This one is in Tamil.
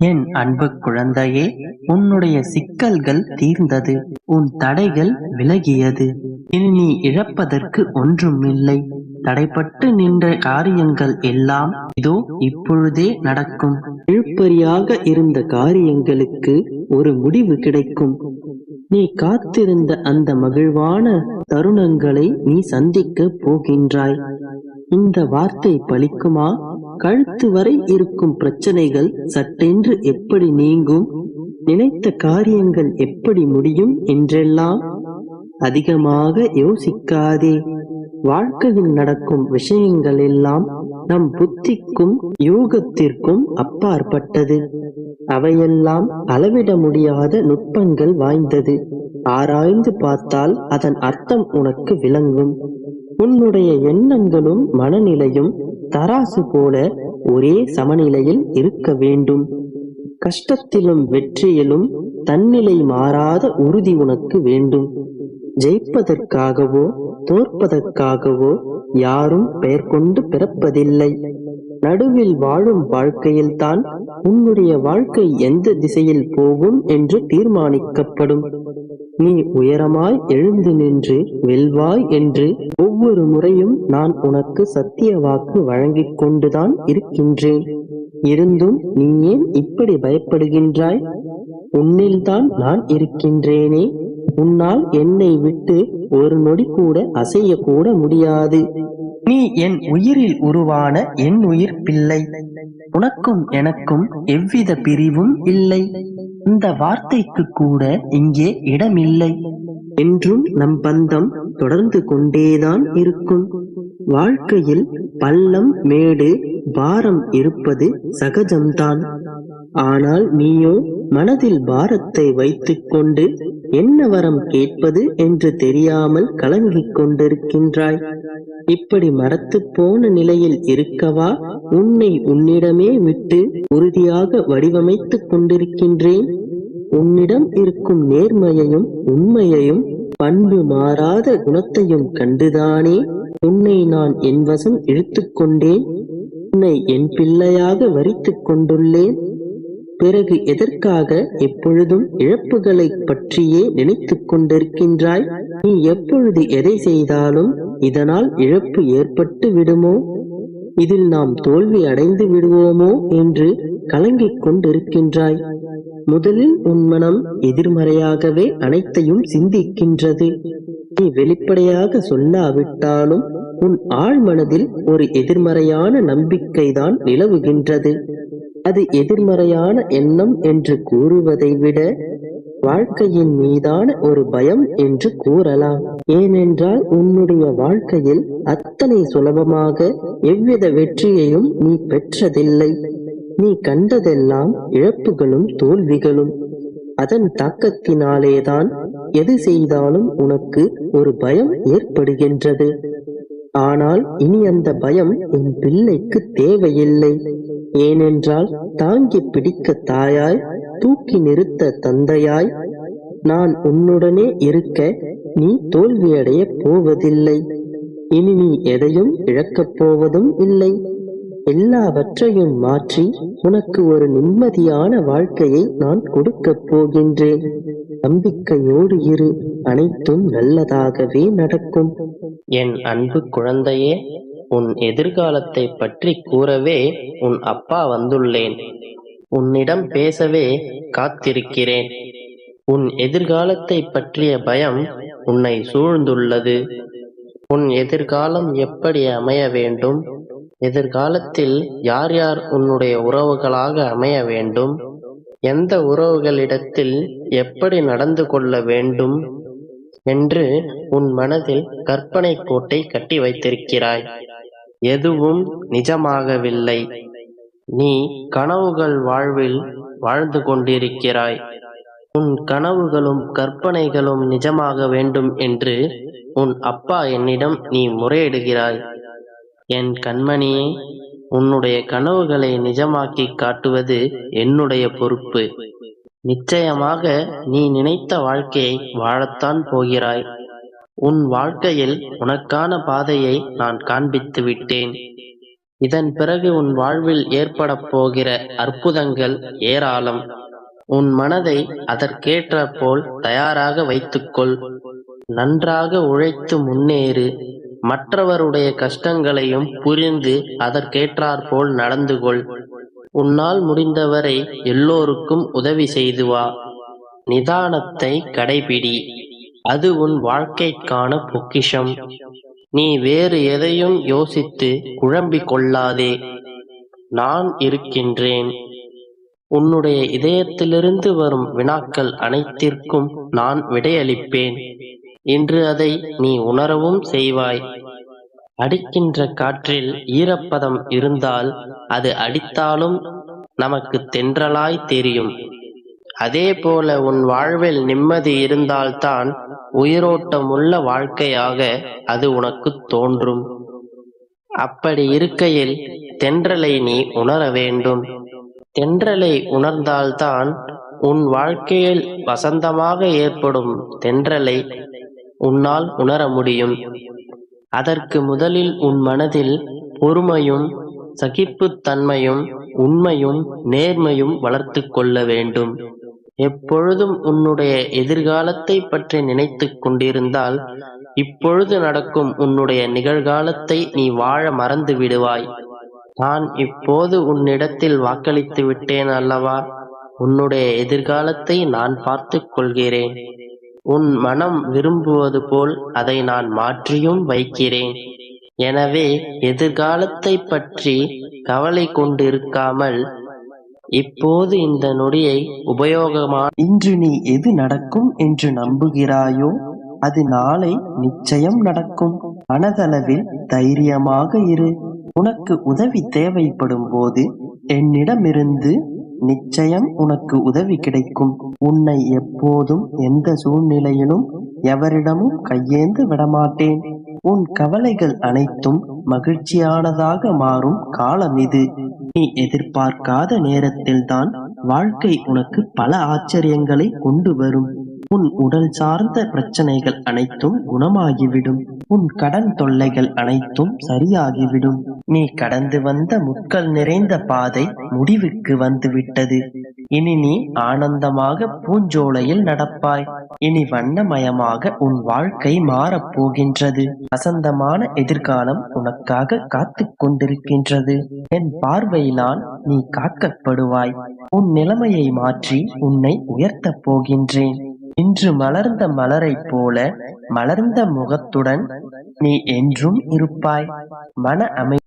என் அன்பு குழந்தையே உன்னுடைய சிக்கல்கள் தீர்ந்தது உன் தடைகள் விலகியது. இனி நீ இழப்பதற்கு ஒன்றுமில்லை. தடைப்பட்டு நின்ற காரியங்கள் எல்லாம் இதோ இப்பொழுதே நடக்கும். இழுப்பறியாக இருந்த காரியங்களுக்கு ஒரு முடிவு கிடைக்கும். நீ காத்திருந்த அந்த மகிழ்வான தருணங்களை நீ சந்திக்க போகின்றாய். இந்த வார்த்தை பலிக்குமா? கழுத்து வரை இருக்கும் பிரச்சனைகள் சட்டென்று எப்படி நீங்கும்? நினைத்த காரியங்கள் எப்படி முடியும் என்றெல்லாம் அதிகமாக யோசிக்காதே. வாழ்க்கையில் நடக்கும் விஷயங்கள் எல்லாம் நம் புத்திக்கும் யூகத்திற்கும் அப்பாற்பட்டது. அவையெல்லாம் அளவிட முடியாத நுட்பங்கள் வாய்ந்தது. ஆராய்ந்து பார்த்தால் அதன் அர்த்தம் உனக்கு விளங்கும். உன்னுடைய எண்ணங்களும் மனநிலையும் தராசு போல ஒரே சமநிலையில் இருக்க வேண்டும். கஷ்டத்திலும் வெற்றியிலும் தன்னிலை மாறாத உறுதி உனக்கு வேண்டும். ஜெயிப்பதற்காகவோ தோற்பதற்காகவோ யாரும் பெயர் கொண்டு பிறப்பதில்லை. நடுவில் வாழும் வாழ்க்கையில்தான் உன்னுடைய வாழ்க்கை எந்த திசையில் போகும் என்று தீர்மானிக்கப்படும். நீ உயரமாய் எழுந்து நின்று வெல்வாய் என்று ஒவ்வொரு முறையும் நான் உனக்கு சத்திய வாக்கு வழங்கிக் கொண்டுதான் இருக்கின்றேன். இருந்தும் நீ ஏன் இப்படி பயப்படுகின்றாய்? உன்னில்தான் நான் இருக்கின்றேனே. உன்னால் என்னை விட்டு ஒரு நொடி கூட அசைய கூட முடியாது. நீ என் உயிரில் உருவான என் உயிர் பிள்ளை. உனக்கும் எனக்கும் எவ்வித பிரிவும் இல்லை. இந்த வார்த்தைக்கு கூட இங்கே இடமில்லை. என்றும் நம் பந்தம் தொடர்ந்து கொண்டேதான் இருக்கும். வாழ்க்கையில் பள்ளம் மேடு பாரம் இருப்பது சகஜம்தான். ஆனால் நீயோ மனதில் பாரத்தை வைத்துக்கொண்டு என்ன வரம் கேட்பது என்று தெரியாமல் கலங்கிக் கொண்டிருக்கின்றாய். இப்படி மரத்து போன நிலையில் இருக்கவா? உன்னை உன்னிடமே விட்டு உறுதியாக வடிவமைத்துக் கொண்டிருக்கின்றேன். உன்னிடம் இருக்கும் நேர்மையையும் உண்மையையும் பண்பு மாறாத குணத்தையும் கண்டுதானே? உன்னை நான் என் வசம் இழுத்துக்கொண்டேன் உன்னை என் பிள்ளையாக வரித்துக் கொண்டுள்ளேன். பிறகு எதற்காக எப்பொழுதும் இழப்புகளை பற்றியே நினைத்துக் கொண்டிருக்கின்றாய்? நீ எப்பொழுது எதை செய்தாலும் இதனால் இழப்பு ஏற்பட்டு விடுமோ? இதில் நாம் தோல்வி அடைந்து விடுவோமோ என்று கலங்கிக் கொண்டிருக்கின்றாய். முதலில் உன் மனம் எதிர்மறையாகவே அனைத்தையும் சிந்திக்கின்றது. நீ வெளிப்படையாக சொல்லாவிட்டாலும் உன் ஆழ்மனதில் ஒரு எதிர்மறையான நம்பிக்கைதான் நிலவுகின்றது. அது எதிர்மறையான எண்ணம் என்று கூறுவதை விட வாழ்க்கையின் மீதான ஒரு பயம் என்று கூறலாம். ஏனென்றால் உன்னுடைய வாழ்க்கையில் அத்தனை சுலபமாக எவ்வித வெற்றியையும் நீ பெற்றதில்லை. நீ கண்டதெல்லாம் இழப்புகளும் தோல்விகளும். அதன் தாக்கத்தினாலேதான் எது செய்தாலும் உனக்கு ஒரு பயம் ஏற்படுகின்றது. ஆனால் இனி அந்த பயம் என் பிள்ளைக்கு தேவையில்லை. ஏனென்றால் தாங்கி பிடிக்க தாயாய் தூக்கி நிறுத்த தந்தையாய் நான் உன்னுடனே இருக்க நீ தோல்வியடைய போவதில்லை. இனி நீ எதையும் இழக்கப் போவதும் இல்லை. எல்லாவற்றையும் மாற்றி உனக்கு ஒரு நிம்மதியான வாழ்க்கையை நான் கொடுக்கப் போகின்றேன். நம்பிக்கையோடு இரு அனைத்தும் நல்லதாகவே நடக்கும். என் அன்பு குழந்தையே உன் எதிர்காலத்தை பற்றி கூறவே உன் அப்பா வந்துள்ளேன். உன்னிடம் பேசவே காத்திருக்கிறேன். உன் எதிர்காலத்தை பற்றிய பயம் உன்னை சூழ்ந்துள்ளது. உன் எதிர்காலம் எப்படி அமைய வேண்டும்? எதிர்காலத்தில் யார் யார் உன்னுடைய உறவுகளாக அமைய வேண்டும்? எந்த உறவுகளிடத்தில் எப்படி நடந்து கொள்ள வேண்டும் என்று உன் மனதில் கற்பனை கோட்டை கட்டி வைத்திருக்கிறாய். எதுவும் நிஜமாகவில்லை. நீ கனவுகள் வாழ்வில் வாழ்ந்து கொண்டிருக்கிறாய். உன் கனவுகளும் கற்பனைகளும் நிஜமாக வேண்டும் என்று உன் அப்பா என்னிடம் நீ முறையிடுகிறாய். என் கண்மணியே உன்னுடைய கனவுகளை நிஜமாக்கி காட்டுவது என்னுடைய பொறுப்பு. நிச்சயமாக நீ நினைத்த வாழ்க்கையை வாழத்தான் போகிறாய். உன் வாழ்க்கையில் உனக்கான பாதையை நான் காண்பித்து விட்டேன். இதன் பிறகு உன் வாழ்வில் ஏற்படப் போகிற அற்புதங்கள் ஏராளம். உன் மனதை அதற்கேற்ற போல் தயாராக வைத்துக்கொள். நன்றாக உழைத்து முன்னேறு. மற்றவருடைய கஷ்டங்களையும் புரிந்து அதற்கேற்றாற்போல் நடந்து கொள் உன்னால் முடிந்தவரை எல்லோருக்கும் உதவி செய்து வா நிதானத்தை கடைபிடி. அது உன் வாழ்க்கைக்கான பொக்கிஷம். நீ வேறு எதையும் யோசித்து குழம்பிக் கொள்ளாதே. நான் இருக்கின்றேன். உன்னுடைய இதயத்திலிருந்து வரும் வினாக்கள் அனைத்திற்கும் நான் விடையளிப்பேன். இன்று அதை நீ உணரவும் செய்வாய். அடிக்கின்ற காற்றில் ஈரப்பதம் இருந்தால் அது அடித்தாலும் நமக்கு தென்றலாய் தெரியும். அதே போல உன் வாழ்வில் நிம்மதி இருந்தால்தான் உயிரோட்டமுள்ள வாழ்க்கையாக அது உனக்கு தோன்றும். அப்படி இருக்கையில் தென்றலை நீ உணர வேண்டும். தென்றலை உணர்ந்தால்தான் உன் வாழ்க்கையில் வசந்தமாக ஏற்படும் தென்றலை உன்னால் உணர முடியும். அதற்கு முதலில் உன் மனதில் பொறுமையும் சகிப்புத்தன்மையும் உண்மையும் நேர்மையும் வளர்த்து கொள்ள வேண்டும். எப்பொழுதும் உன்னுடைய எதிர்காலத்தை பற்றி நினைத்து கொண்டிருந்தால் இப்பொழுது நடக்கும் உன்னுடைய நிகழ்காலத்தை நீ வாழ மறந்து விடுவாய். நான் இப்போது உன்னிடத்தில் வாக்களித்து விட்டேன் அல்லவா? உன்னுடைய எதிர்காலத்தை நான் பார்த்துக் கொள்கிறேன். உன் மனம் விரும்புவது போல் அதை நான் மாற்றியும் வைக்கிறேன். எனவே எதிர்காலத்தை பற்றி கவலை கொண்டிருக்காமல் இப்போது இந்த நொடியை உபயோகமா இன்று நீ எது நடக்கும் என்று நம்புகிறாயோ அது நாளை நிச்சயம் நடக்கும். மனதளவில் தைரியமாக இரு. உனக்கு உதவி தேவைப்படும் போது என்னிடமிருந்து நிச்சயம் உனக்கு உதவி கிடைக்கும். உன்னை எப்போதும் எந்த சூழ்நிலையிலும் எவரிடமும் கையேந்து விடமாட்டேன். உன் கவலைகள் அனைத்தும் மகிழ்ச்சியானதாக மாறும் காலம் இது. நீ எதிர்பார்க்காத நேரத்தில்தான் வாழ்க்கை உனக்கு பல ஆச்சரியங்களை கொண்டு வரும். உன் உடல் சார்ந்த பிரச்சனைகள் அனைத்தும் குணமாகிவிடும். உன் கடன் தொல்லைகள் அனைத்தும் சரியாகிவிடும். நீ கடந்து வந்த முட்கள் நிறைந்த பாதை முடிவுக்கு வந்துவிட்டது. இனி நீ ஆனந்தமாக பூஞ்சோலையில் நடப்பாய். இனி வண்ணமயமாக உன் வாழ்க்கை மாறப் போகின்றது. வசந்தமான எதிர்காலம் உனக்காக காத்து கொண்டிருக்கின்றது. என் பார்வையிலான் நீ காக்கப்படுவாய். உன் நிலைமையை மாற்றி உன்னை உயர்த்தப் போகின்றேன். இன்று மலர்ந்த மலரைப் போல மலர்ந்த முகத்துடன் நீ என்றும் இருப்பாய். மன அமை